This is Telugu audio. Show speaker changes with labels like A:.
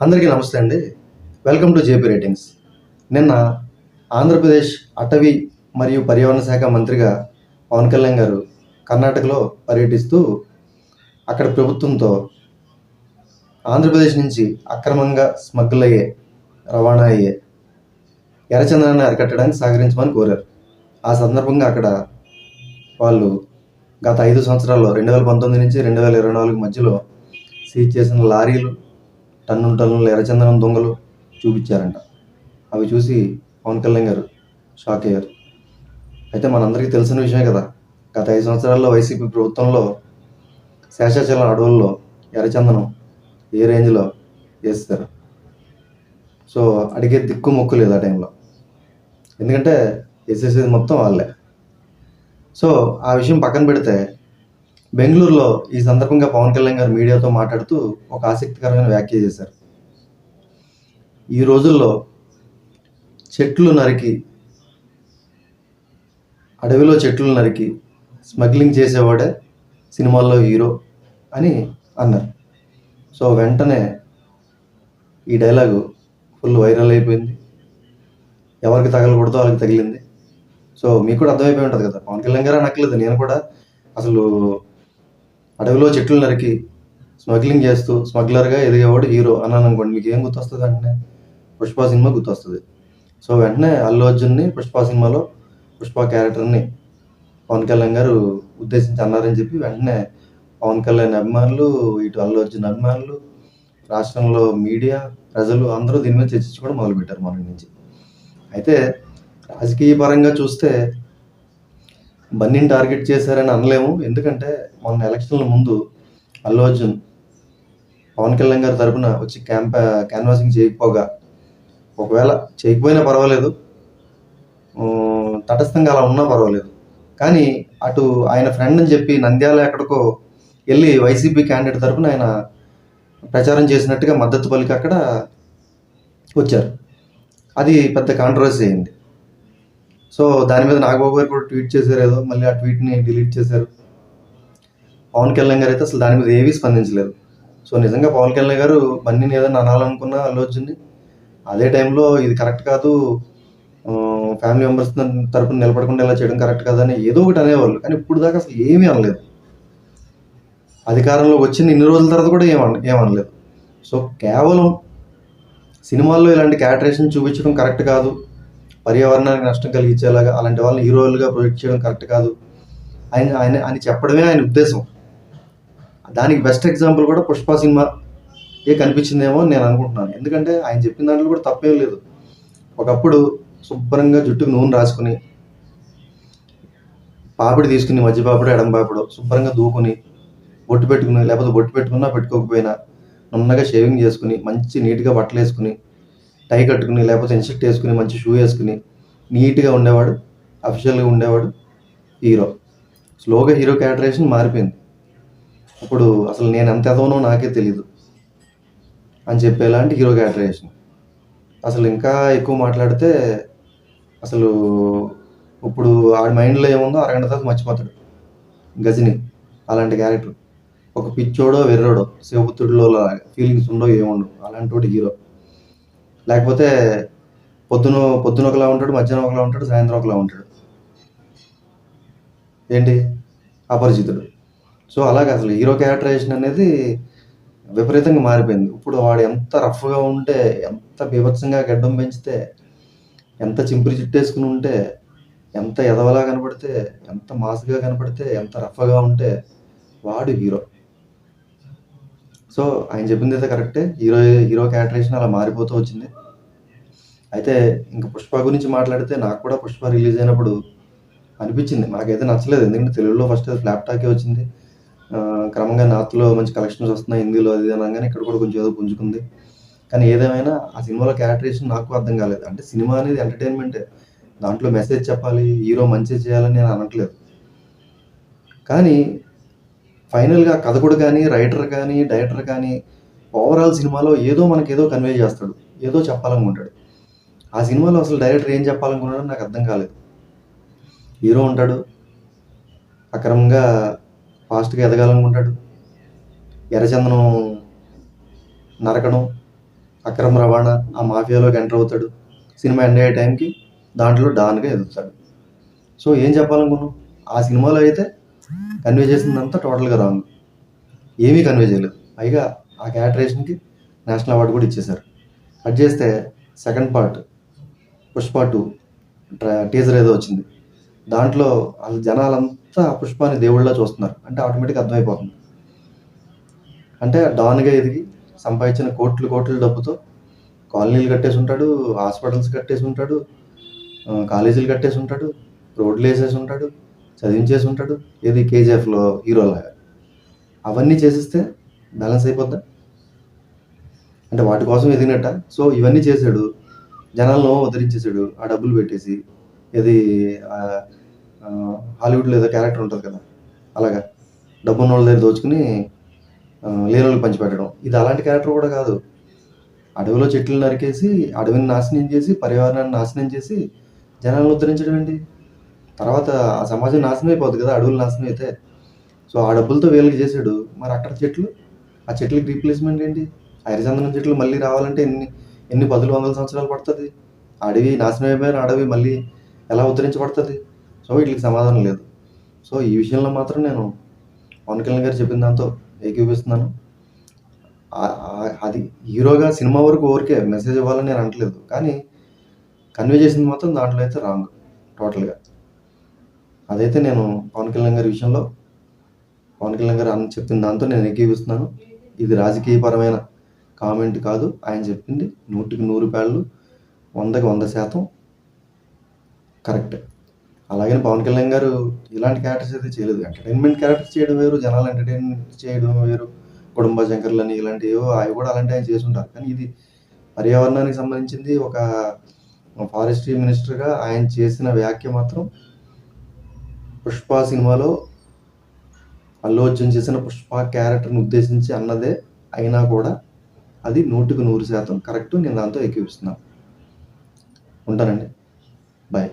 A: అందరికీ నమస్తే అండి. వెల్కమ్ టు జేపీ రేటింగ్స్ నిన్న ఆంధ్రప్రదేశ్ అటవీ మరియు పర్యావరణ శాఖ మంత్రిగా పవన్ కళ్యాణ్ గారు కర్ణాటకలో పర్యటిస్తూ అక్కడ ప్రభుత్వంతో ఆంధ్రప్రదేశ్ నుంచి అక్రమంగా స్మగ్గుల్ అయ్యే రవాణా అయ్యే ఎర్రచందనాన్ని అరికట్టడానికి సహకరించమని కోరారు. ఆ సందర్భంగా అక్కడ వాళ్ళు గత ఐదు సంవత్సరాల్లో రెండు వేల పంతొమ్మిది నుంచి రెండు వేల ఇరవై నాలుగు మధ్యలో సీజ్ చేసిన లారీలు టన్ను టన్నుల ఎర్రచందనం దొంగలు చూపించారంట. అవి చూసి పవన్ కళ్యాణ్ గారు షాక్ అయ్యారు. అయితే మనందరికీ తెలిసిన విషయమే కదా గత ఐదు సంవత్సరాల్లో వైసీపీ ప్రభుత్వంలో శేషాచలం అడవుల్లో ఎర్రచందనం ఏ రేంజ్లో వేస్తారు? సో అడిగే దిక్కు మొక్కు లేదు ఆ టైంలో. ఎందుకంటే వేసేసేది మొత్తం వాళ్ళే. సో ఆ విషయం పక్కన పెడితే బెంగళూరులో ఈ సందర్భంగా పవన్ కళ్యాణ్ గారు మీడియాతో మాట్లాడుతూ ఒక ఆసక్తికరమైన వ్యాఖ్య చేశారు. ఈ రోజుల్లో చెట్లు నరికి అడవిలో చెట్లు నరికి స్మగ్లింగ్ చేసేవాడే సినిమాల్లో హీరో అని అన్నారు. సో వెంటనే ఈ డైలాగు ఫుల్ వైరల్ అయిపోయింది. ఎవరికి తగలకూడదో వాళ్ళకి తగిలింది. సో మీకు కూడా అర్థమైపోయి ఉంటుంది కదా పవన్ కళ్యాణ్ గారు అనట్లేదు నేను కూడా అసలు అడవిలో చెట్లు నరికి స్మగ్లింగ్ చేస్తూ స్మగ్లర్గా ఎదిగేవాడు హీరో. అన్నాను అనుకోండి మీకు ఏం గుర్తొస్తుంది వెంటనే? పుష్ప సినిమా గుర్తొస్తుంది. సో వెంటనే అల్లు అర్జున్ని పుష్ప సినిమాలో పుష్ప క్యారెక్టర్ని పవన్ కళ్యాణ్ గారు ఉద్దేశించి అన్నారని చెప్పి వెంటనే పవన్ కళ్యాణ్ అభిమానులు ఇటు అల్లు అర్జున్ అభిమానులు రాష్ట్రంలో మీడియా ప్రజలు అందరూ దీని మీద చర్చించుకోవడం మొదలుపెట్టారు మన నుంచి. అయితే రాజకీయ పరంగా చూస్తే బన్నీని టార్గెట్ చేశారని అనలేము. ఎందుకంటే మొన్న ఎలక్షన్ల ముందు అల్లు అర్జున్ పవన్ కళ్యాణ్ గారి తరఫున వచ్చి క్యాంప క్యాన్వాసింగ్ చేయకపోగా ఒకవేళ చేయకపోయినా పర్వాలేదు. తటస్థంగా అలా ఉన్నా పర్వాలేదు. కానీ అటు ఆయన ఫ్రెండ్ అని చెప్పి నంద్యాల ఎక్కడికో వెళ్ళి వైసీపీ క్యాండిడేట్ తరపున ఆయన ప్రచారం చేసినట్టుగా మద్దతు పలికి అక్కడ వచ్చారు. అది పెద్ద కాంట్రవర్సీ అయింది. సో దాని మీద నాగబాబు గారు కూడా ట్వీట్ చేశారు ఏదో మళ్ళీ ఆ ట్వీట్ని డిలీట్ చేశారు. పవన్ కళ్యాణ్ గారు అయితే అసలు దాని మీద ఏమీ స్పందించలేదు. సో నిజంగా పవన్ కళ్యాణ్ గారు బన్నీని ఏదైనా అనాలనుకున్న అల్లు అదే టైంలో ఇది కరెక్ట్ కాదు ఫ్యామిలీ మెంబర్స్ తరపున నిలబడకుండా ఇలా చేయడం కరెక్ట్ కాదని ఏదో ఒకటి అనేవాళ్ళు. కానీ ఇప్పుడు దాకా అసలు ఏమీ అనలేదు. అధికారంలోకి వచ్చిన ఇన్ని రోజుల తర్వాత కూడా ఏమన ఏమనలేదు సో కేవలం సినిమాల్లో ఇలాంటి క్యాటరేషన్ చూపించడం కరెక్ట్ కాదు. పర్యావరణానికి నష్టం కలిగించేలాగా అలాంటి వాళ్ళని హీరోలుగా ప్రొజెక్ట్ చేయడం కరెక్ట్ కాదు. ఆయన ఆయన అని చెప్పడమే ఆయన ఉద్దేశం. దానికి బెస్ట్ ఎగ్జాంపుల్ కూడా పుష్ప సినిమా ఏ కనిపించిందేమో నేను అనుకుంటున్నాను. ఎందుకంటే ఆయన చెప్పిన దాంట్లో కూడా తప్పేం లేదు. ఒకప్పుడు శుభ్రంగా జుట్టుకు నూనె రాసుకుని పాపిడి తీసుకుని మధ్య పాపిడి ఎడం పాపిడు శుభ్రంగా దూకుని బొట్టు పెట్టుకుని లేకపోతే బొట్టు పెట్టుకున్నా పెట్టుకోకపోయినా నున్నగా షేవింగ్ చేసుకుని మంచి నీట్గా బట్టలు వేసుకుని టై కట్టుకుని లేకపోతే ఇన్షర్ట్ వేసుకుని మంచి షూ వేసుకుని నీట్గా ఉండేవాడు అఫిషియల్గా ఉండేవాడు హీరో. స్లోగా హీరో క్యాటరేషన్ మారిపోయింది. ఇప్పుడు అసలు నేను ఎంత ఎదవనో నాకే తెలియదు అని చెప్పేలాంటి హీరో క్యాటరేషన్ అసలు ఇంకా ఎక్కువ మాట్లాడితే అసలు ఇప్పుడు ఆడి మైండ్లో ఏముందో అరగంట దాకా మర్చిపోతాడు గజని అలాంటి క్యారెక్టర్. ఒక పిచ్చోడో వెర్రోడో శివపుత్రుడిలో ఫీలింగ్స్ ఉండో ఏముండవు అలాంటి హీరో. లేకపోతే పొద్దున పొద్దున ఒకలా ఉంటాడు మధ్యాహ్నం ఒకలా ఉంటాడు సాయంత్రం ఒకలా ఉంటాడు. ఏంటి? అపరిచితుడు. సో అలాగే అసలు హీరో క్యారెక్టరైజేషన్ అనేది విపరీతంగా మారిపోయింది. ఇప్పుడు వాడు ఎంత రఫ్గా ఉంటే ఎంత బీభత్సంగా గడ్డం పెంచితే ఎంత చింపిరి చుట్టేసుకుని ఉంటే ఎంత ఎదవలా కనపడితే ఎంత మాస్గా కనపడితే ఎంత రఫ్గా ఉంటే వాడు హీరో. సో ఆయన చెప్పింది అయితే కరెక్టే. హీరో హీరో క్యారెక్టరేషన్ అలా మారిపోతూ వచ్చింది. అయితే ఇంకా పుష్ప గురించి మాట్లాడితే నాకు కూడా పుష్ప రిలీజ్ అయినప్పుడు అనిపించింది. నాకైతే నచ్చలేదు. ఎందుకంటే తెలుగులో ఫస్ట్ ఫ్లాప్ టాకే వచ్చింది. క్రమంగా నార్త్లో మంచి కలెక్షన్స్ వస్తున్నాయి. హిందీలో అది అనగానే ఇక్కడ కూడా కొంచెం ఏదో పుంజుకుంది. కానీ ఏదేమైనా ఆ సినిమాలో క్యారెక్టరేషన్ నాకు అర్థం కాలేదు. అంటే సినిమా అనేది ఎంటర్టైన్మెంటే. దాంట్లో మెసేజ్ చెప్పాలి హీరో మంచి చేయాలని నేను అనట్లేదు. కానీ ఫైనల్గా కథకుడు కానీ రైటర్ కానీ డైరెక్టర్ కానీ ఓవరాల్ సినిమాలో ఏదో మనకి ఏదో కన్వే చేస్తాడు. ఏదో చెప్పాలనుకుంటాడు. ఆ సినిమాలో అసలు డైరెక్టర్ ఏం చెప్పాలనుకున్నాడో నాకు అర్థం కాలేదు. హీరో ఉంటాడు. అక్రమంగా ఫాస్ట్గా ఎదగాలనుకుంటాడు. ఎర్రచందనం నరకడం అక్రమ రవాణా ఆ మాఫియాలోకి ఎంటర్ అవుతాడు. సినిమా ఎండ్ అయ్యే టైంకి దాంట్లో డాన్గా ఎదుగుతాడు. సో ఏం చెప్పాలనుకున్నాం? ఆ సినిమాలో అయితే కన్వే చేసిందంతా టోటల్గా రాంగ్ ఏమీ కన్వే చేయలేదు. పైగా ఆ క్యాటరేషన్కి నేషనల్ అవార్డు కూడా ఇచ్చేశారు. కట్ చేస్తే second part Pushpa two teaser ఏదో వచ్చింది. దాంట్లో వాళ్ళ జనాలంతా పుష్పాన్ని దేవుళ్ళ చూస్తున్నారు. అంటే ఆటోమేటిక్ అర్థమైపోతుంది. అంటే డాన్గా ఎదిగి సంపాదించిన కోట్లు కోట్ల డబ్బుతో కాలనీలు కట్టేసి ఉంటాడు హాస్పిటల్స్ కట్టేసి ఉంటాడు కాలేజీలు కట్టేసి ఉంటాడు రోడ్లు వేసేసి ఉంటాడు చదివించేసి ఉంటాడు ఏది కేజీఎఫ్లో హీరోలాగా. అవన్నీ చేసిస్తే బ్యాలెన్స్ అయిపోద్దా? అంటే వాటి కోసం ఎదిగినట్ట? సో ఇవన్నీ చేశాడు. జనాలను ఉద్ధరించేసాడు ఆ డబ్బులు పెట్టేసి ఇది హాలీవుడ్లో ఏదో క్యారెక్టర్ ఉంటుంది కదా అలాగా. డబ్బున్న వాళ్ళ దగ్గర దోచుకుని లేనోళ్ళకి లేని వాళ్ళకి పంచిపెట్టడం ఇది అలాంటి క్యారెక్టర్ కూడా కాదు. అడవిలో చెట్లు నరికేసి అడవిని నాశనం చేసి పర్యావరణాన్ని నాశనం చేసి జనాలను ఉద్ధరించడం ఏంటి? తర్వాత ఆ సమాజం నాశనం అయిపోద్ది కదా అడవులు నాశనం అయితే. సో ఆ డబ్బులతో వీళ్ళకి చేశాడు. మరి అక్కడ చెట్లు? ఆ చెట్లకి రీప్లేస్మెంట్ ఏంటి? హరిచందనం చెట్లు మళ్ళీ రావాలంటే ఎన్ని ఎన్ని పదులు వందల సంవత్సరాలు పడుతుంది? అడవి నాశనం అయిపోయిన అడవి మళ్ళీ ఎలా ఉద్ధరించబడుతుంది? సో వీటికి సమాధానం లేదు. సో ఈ విషయంలో మాత్రం నేను పవన్ కళ్యాణ్ గారు చెప్పిన దాంతో ఏకీపిస్తున్నాను అది హీరోగా సినిమా వరకు ఊరికే మెసేజ్ ఇవ్వాలని నేను అనట్లేదు. కానీ కన్వే చేసింది మాత్రం దాంట్లో అయితే రాంగ్ టోటల్గా అదైతే నేను పవన్ కళ్యాణ్ గారి విషయంలో పవన్ కళ్యాణ్ గారు అని చెప్పిన దాంతో నేను ఏకీపిస్తున్నాను ఇది రాజకీయపరమైన కామెంట్ కాదు. ఆయన చెప్పింది నూటికి నూరు పాళ్ళు వందకి వంద శాతం కరెక్ట్. అలాగే పవన్ కళ్యాణ్ గారు ఇలాంటి క్యారెక్టర్స్ అయితే చేయలేదు. ఎంటర్టైన్మెంట్ క్యారెక్టర్స్ చేయడం వేరు జనాలు ఎంటర్టైన్మెంట్ చేయడం వేరు. కుటుంబ శంకర్లని ఇలాంటివి అవి కూడా అలాంటి ఆయన చేసి ఉంటారు కానీ ఇది పర్యావరణానికి సంబంధించింది ఒక ఫారెస్ట్రీ మినిస్టర్గా ఆయన చేసిన వ్యాఖ్య మాత్రం పుష్ప సినిమాలో అల్లు అర్జున్ చేసిన పుష్ప క్యారెక్టర్ని ఉద్దేశించి అన్నదే అయినా కూడా అది నూటికి నూరు శాతం కరెక్ట్. నేను దాంతో ఎక్కిపిస్తున్నాను ఉంటానండి. బాయ్.